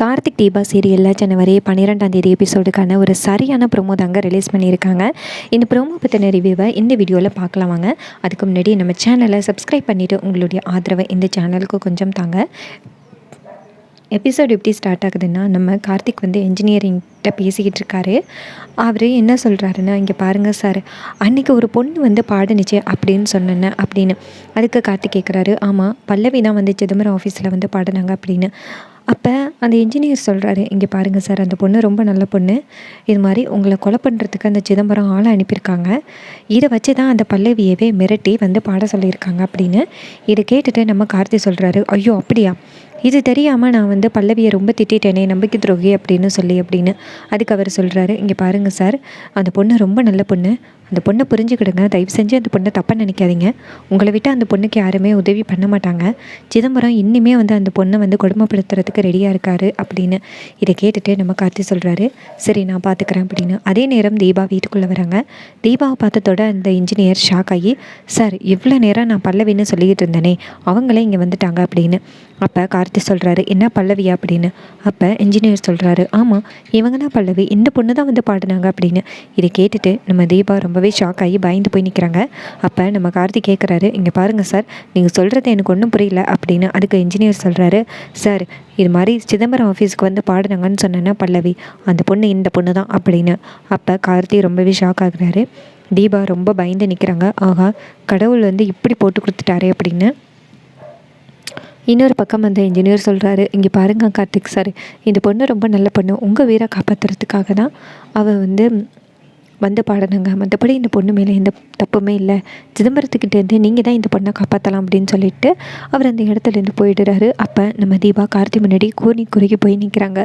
கார்த்திக் தீபா சீரியலில் ஜனவரி பன்னிரெண்டாம் தேதி எபிசோடுக்கான ஒரு சரியான ப்ரோமோ தாங்க ரிலீஸ் பண்ணியிருக்காங்க. இந்த ப்ரோமோ பற்றின ரிவ்யூவை இந்த வீடியோவில் பார்க்கலாம் வாங்க. அதுக்கு முன்னாடி நம்ம சேனலை சப்ஸ்கிரைப் பண்ணிவிட்டு உங்களுடைய ஆதரவை இந்த சேனலுக்கு கொஞ்சம் தாங்க. எபிசோட் எப்படி ஸ்டார்ட் ஆகுதுன்னா நம்ம கார்த்திக் வந்து என்ஜினியரிங்கிட்ட பேசிக்கிட்டு இருக்காரு. அவர் என்ன சொல்கிறாருன்னா இங்கே பாருங்கள் சார் அன்றைக்கி ஒரு பொண்ணு வந்து பாடுனுச்சு அப்படின்னு சொன்னேன்னு அப்படின்னு. அதுக்கு கார்த்திக் கேட்குறாரு ஆமாம் பல்லவி தான் வந்து சிதம்பரம் ஆஃபீஸில் வந்து பாடினாங்க அப்படின்னு. அப்போ அந்த இன்ஜினியர் சொல்கிறாரு இங்கே பாருங்கள் சார் அந்த பொண்ணு ரொம்ப நல்ல பொண்ணு. இது மாதிரி உங்களை கொலை பண்ணுறதுக்கு அந்த சிதம்பரம் ஆளை அனுப்பியிருக்காங்க. இதை வச்சு தான் அந்த பல்லவியவே மிரட்டி வந்து பாட சொல்லியிருக்காங்க அப்படின்னு இதை கேட்டுட்டு நம்ம கார்த்தி சொல்கிறாரு ஐயோ அப்படியா? இது தெரியாமல் நான் வந்து பல்லவியை ரொம்ப திட்டேனே நம்பிக்கை துரோகி அப்படின்னு சொல்லி அப்படின்னு அதுக்கு அவர் சொல்கிறாரு இங்கே பாருங்கள் சார் அந்த பொண்ணு ரொம்ப நல்ல பொண்ணு. அந்த பொண்ணை புரிஞ்சுக்கிடுங்க தயவு செஞ்சு அந்த பொண்ணை தப்பாக நினைக்காதீங்க. உங்களை விட்டு அந்த பொண்ணுக்கு யாருமே உதவி பண்ண மாட்டாங்க. சிதம்பரம் இன்னுமே வந்து அந்த பொண்ணை வந்து கொடுமைப்படுத்துறதுக்கு ரெடியாக இருக்காரு அப்படின்னு இதை கேட்டுட்டு நம்ம கார்த்தி சொல்கிறாரு சரி நான் பார்த்துக்கிறேன் அப்படின்னு. அதே நேரம் தீபா வீட்டுக்குள்ளே வராங்க. தீபாவை பார்த்ததோட அந்த இன்ஜினியர் ஷாக் ஆகி சார் இவ்வளோ நேரம் நான் பல்லவின்னு சொல்லிக்கிட்டு இருந்தேனே அவங்களே இங்கே வந்துட்டாங்க அப்படின்னு. அப்போ கார்த்தி சொல்கிறாரு என்ன பல்லவியா? அப்படின்னு. அப்போ இன்ஜினியர் சொல்கிறாரு ஆமாம் இவங்க தான் பல்லவி இந்த பொண்ணு தான் வந்து பாடினாங்க அப்படின்னு. இதை கேட்டுட்டு நம்ம தீபா ரொம்பவே ஷாக் ஆகி பயந்து போய் நிற்கிறாங்க அப்போ நம்ம கார்த்தி கேட்குறாரு இங்கே பாருங்கள் சார் நீங்கள் சொல்கிறது எனக்கு ஒன்றும் புரியல அப்படின்னு. அதுக்கு இன்ஜினியர் சொல்கிறாரு சார் இது மாதிரி சிதம்பரம் ஆஃபீஸ்க்கு வந்து பாடினாங்கன்னு சொன்னேன்னா பல்லவி அந்த பொண்ணு இந்த பொண்ணு தான் அப்படின்னு. அப்போ கார்த்தி ரொம்பவே ஷாக் ஆகுறாரு. தீபா ரொம்ப பயந்து நிற்கிறாங்க ஆகா கடவுள் வந்து இப்படி போட்டு கொடுத்துட்டாரே அப்படின்னு. இன்னொரு பக்கம் அந்த இன்ஜினியர் சொல்கிறாரு இங்கே பாருங்க கார்த்திக் சார் இந்த பொண்ணு ரொம்ப நல்ல பொண்ணு உங்கள் வீரை காப்பாற்றுறதுக்காக தான் அவள் வந்து வந்து பாடினாங்க மற்றபடி இந்த பொண்ணு மேலே எந்த தப்புமே இல்லை. சிதம்பரத்துக்கிட்டேருந்து நீங்கள் தான் இந்த பொண்ணை காப்பாற்றலாம் அப்படின்னு சொல்லிட்டு அவர் அந்த இடத்துலேருந்து போயிடுறாரு. அப்போ நம்ம தீபா கார்த்தி முன்னாடி கூறி குறுகி போய் நிற்கிறாங்க